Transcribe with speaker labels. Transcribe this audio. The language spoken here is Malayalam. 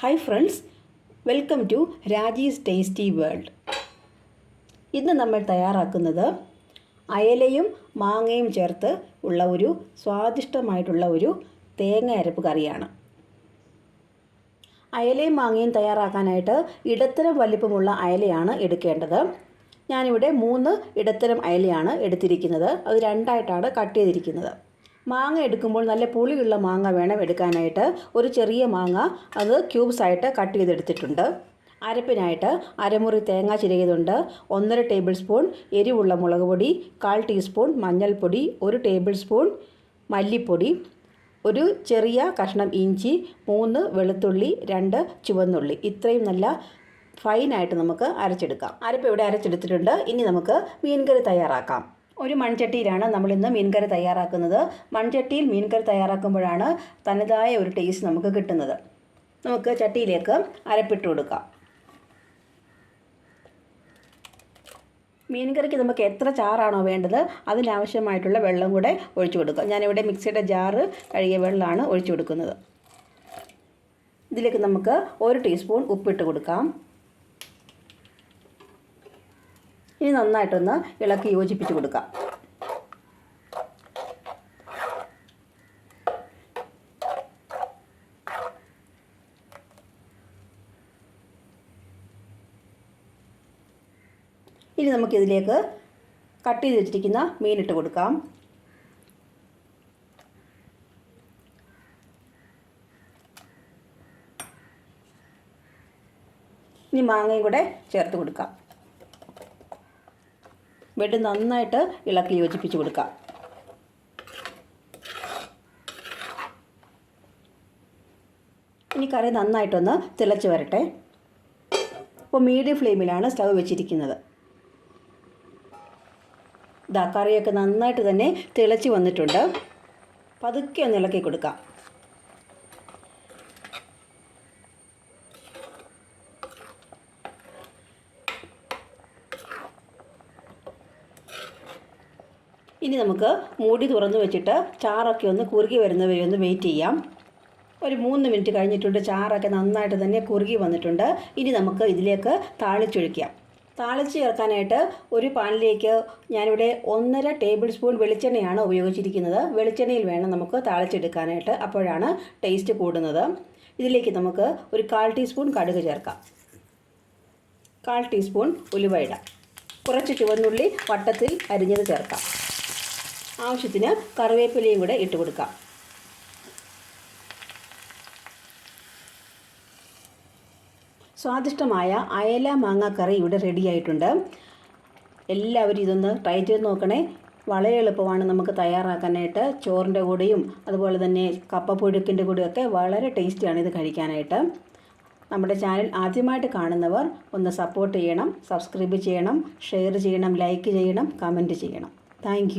Speaker 1: Hi friends welcome to Raji's tasty world ഇന്ന് നമ്മൾ തയ്യാറാക്കുന്നത് അയലയും മാങ്ങയും ചേർത്ത് ഉള്ള ഒരു സ്വാദിഷ്ടമായിട്ടുള്ള ഒരു തേങ്ങ അരപ്പ് കറിയാണ്. അയലയും മാങ്ങയും തയ്യാറാക്കാനായിട്ട് ഇടത്തരം വലിപ്പമുള്ള അയലയാണ് എടുക്കേണ്ടത്. ഞാനിവിടെ മൂന്ന് ഇടത്തരം അയലയാണ് എടുത്തിരിക്കുന്നത്. അത് രണ്ടായിട്ടാണ് കട്ട് ചെയ്തിരിക്കുന്നത്. മാങ്ങ എടുക്കുമ്പോൾ നല്ല പുളിയുള്ള മാങ്ങ വേണം എടുക്കാനായിട്ട്. ഒരു ചെറിയ മാങ്ങ അത് ക്യൂബ്സായിട്ട് കട്ട് ചെയ്തെടുത്തിട്ടുണ്ട്. അരപ്പിനായിട്ട് അരമുറി തേങ്ങ ചിരകിയതുണ്ട്. ഒന്നര ടേബിൾ സ്പൂൺ എരിവുള്ള മുളക് പൊടി കാൽ ടീസ്പൂൺ മഞ്ഞൾപ്പൊടി ഒരു ടേബിൾ സ്പൂൺ മല്ലിപ്പൊടി ഒരു ചെറിയ കഷ്ണം ഇഞ്ചി മൂന്ന് വെളുത്തുള്ളി രണ്ട് ചുവന്നുള്ളി. ഇത്രയും നല്ല ഫൈനായിട്ട് നമുക്ക് അരച്ചെടുക്കാം. അരപ്പ് ഇവിടെ അരച്ചെടുത്തിട്ടുണ്ട്. ഇനി നമുക്ക് മീൻകറി തയ്യാറാക്കാം. ഒരു മൺചട്ടിയിലാണ് നമ്മളിന്ന് മീൻകറി തയ്യാറാക്കുന്നത്. മൺചട്ടിയിൽ മീൻകറി തയ്യാറാക്കുമ്പോഴാണ് തനതായ ഒരു ടേസ്റ്റ് നമുക്ക് കിട്ടുന്നത്. നമുക്ക് ചട്ടിയിലേക്ക് അരപ്പിട്ട് കൊടുക്കാം. മീൻകറിക്ക് നമുക്ക് എത്ര ചാറാണോ വേണ്ടത് അതിനാവശ്യമായിട്ടുള്ള വെള്ളം കൂടെ ഒഴിച്ചു കൊടുക്കുക. ഞാനിവിടെ മിക്സിയുടെ ജാറ് കഴുകിയ വെള്ളമാണ് ഒഴിച്ചു കൊടുക്കുന്നത്. ഇതിലേക്ക് നമുക്ക് ഒരു ടീസ്പൂൺ ഉപ്പിട്ട് കൊടുക്കാം. ഇനി നന്നായിട്ടൊന്ന് ഇളക്കി യോജിപ്പിച്ച് കൊടുക്കാം. ഇനി നമുക്കിതിലേക്ക് കട്ട് ചെയ്ത് വെച്ചിരിക്കുന്ന മീനിട്ട് കൊടുക്കാം. ഇനി മാങ്ങയും കൂടെ ചേർത്ത് കൊടുക്കാം. വെട്ട് നന്നായിട്ട് ഇളക്കി യോജിപ്പിച്ച് കൊടുക്കാം. ഇനി കറി നന്നായിട്ടൊന്ന് തിളച്ച് വരട്ടെ. ഇപ്പോൾ മീഡിയം ഫ്ലെയിമിലാണ് സ്റ്റവ് വെച്ചിരിക്കുന്നത്. ഇതാ കറിയൊക്കെ നന്നായിട്ട് തന്നെ തിളച്ച് വന്നിട്ടുണ്ട്. പതുക്കെ ഒന്ന് ഇളക്കി കൊടുക്കാം. ഇനി നമുക്ക് മൂടി തുറന്ന് വെച്ചിട്ട് ചാറൊക്കെ ഒന്ന് കുറുകി വരുന്നവരെ ഒന്ന് വെയിറ്റ് ചെയ്യാം. ഒരു മൂന്ന് മിനിറ്റ് കഴിഞ്ഞിട്ടുണ്ട് ചാറൊക്കെ നന്നായിട്ട് തന്നെ കുറുകി വന്നിട്ടുണ്ട്. ഇനി നമുക്ക് ഇതിലേക്ക് താളിച്ചൊഴിക്കാം. താളിച്ച് ചേർക്കാനായിട്ട് ഒരു പാനിലേക്ക് ഞാനിവിടെ ഒന്നര ടേബിൾ സ്പൂൺ വെളിച്ചെണ്ണയാണ് ഉപയോഗിച്ചിരിക്കുന്നത്. വെളിച്ചെണ്ണയിൽ വേണം നമുക്ക് താളിച്ചെടുക്കാനായിട്ട്. അപ്പോഴാണ് ടേസ്റ്റ് കൂടുന്നത്. ഇതിലേക്ക് നമുക്ക് ഒരു കാൽ ടീസ്പൂൺ കടുക് ചേർക്കാം. കാൽ ടീസ്പൂൺ ഉലുവ ഇടാം. കുറച്ച് ചുവന്നുള്ളി വട്ടത്തിൽ അരിഞ്ഞത് ചേർക്കാം. ആവശ്യത്തിന് കറിവേപ്പിലയും കൂടെ ഇട്ട് കൊടുക്കാം. സ്വാദിഷ്ടമായ അയല മാങ്ങ കറി ഇവിടെ റെഡിയായിട്ടുണ്ട് എല്ലാവരും ഇതൊന്ന് ട്രൈ ചെയ്ത് നോക്കണേ. വളരെ എളുപ്പമാണ് നമുക്ക് തയ്യാറാക്കാനായിട്ട്. ചോറിന്റെ കൂടെയും അതുപോലെ തന്നെ കപ്പപ്പുഴുക്കിന്റെ കൂടെയൊക്കെ വളരെ ടേസ്റ്റിയാണ് ഇത് കഴിക്കാനായിട്ട്. നമ്മുടെ ചാനൽ ആദ്യമായിട്ട് കാണുന്നവർ ഒന്ന് സപ്പോർട്ട് ചെയ്യണം സബ്സ്ക്രൈബ് ചെയ്യണം ഷെയർ ചെയ്യണം ലൈക്ക് ചെയ്യണം കമന്റ് ചെയ്യണം. താങ്ക്